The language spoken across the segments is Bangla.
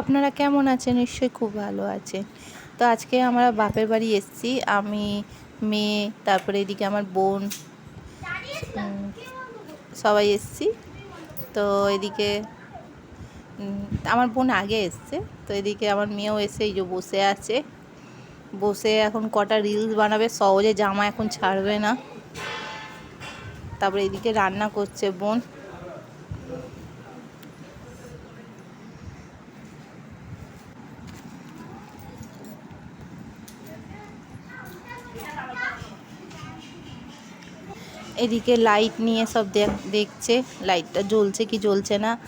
আপনারা কেমন আছেন? নিশ্চয়ই খুব ভালো আছেন। তো আজকে আমরা বাপের বাড়ি এসেছি। আমি, মেয়ে, তারপরে এদিকে আমার বোন সবাই এসেছি। তো এদিকে আমার বোন আগে এসছে। তো এদিকে আমার মেয়েও এসে এই যে বসে আছে। বসে এখন কটা রিলস বানাবে, সহজে জামা এখন ছাড়বে না। তারপরে এদিকে রান্না করছে বোন। এদিকে লাইট নিয়ে সব দেখ- দেখছে। লাইটটা জ্বলছে কি জ্বলছে না।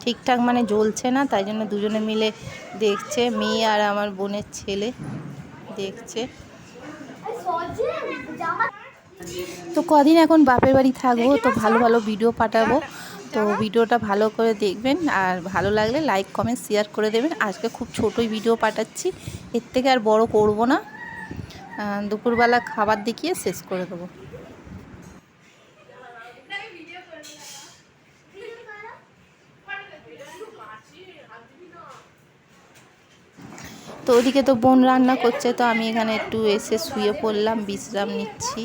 ঠিকঠাক মানে জ্বলছে না, তাই জন্য দুজনে মিলে দেখছে। মেয়ে আর আমার বোনের ছেলে দেখছে। তো কদিন এখন বাপের বাড়ি থাকব, তো ভালো ভালো ভিডিও পাঠাবো। তো ভিডিওটা ভালো করে দেখবেন, আর ভালো লাগলে লাইক কমেন্ট শেয়ার করে দেবেন। আজকে খুব ছোটোই ভিডিও পাঠাচ্ছি, এর থেকে আর বড় করব না। দুপুরবেলা খাবার দেখিয়ে শেষ করে দেবো। তো ওদিকে তো বোন রান্না করছে, তো আমি এখানে একটু এসে শুয়ে পড়লাম, বিশ্রাম নিচ্ছি।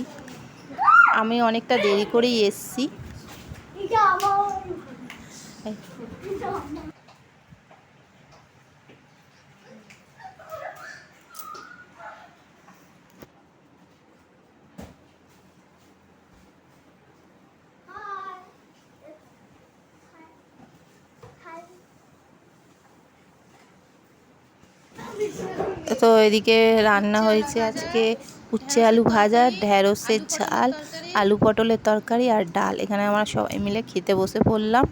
আমি অনেকটা দেরি করেই এসছি। তো এদিকে রান্না হয়েছে আজকে উচ্ছে আলু ভাজা ঢ্যাঁড়সের ঝাল, আলু পটলের তরকারি আর ডাল। এখানে আমরা সবাই মিলে খেতে বসে পড়লাম।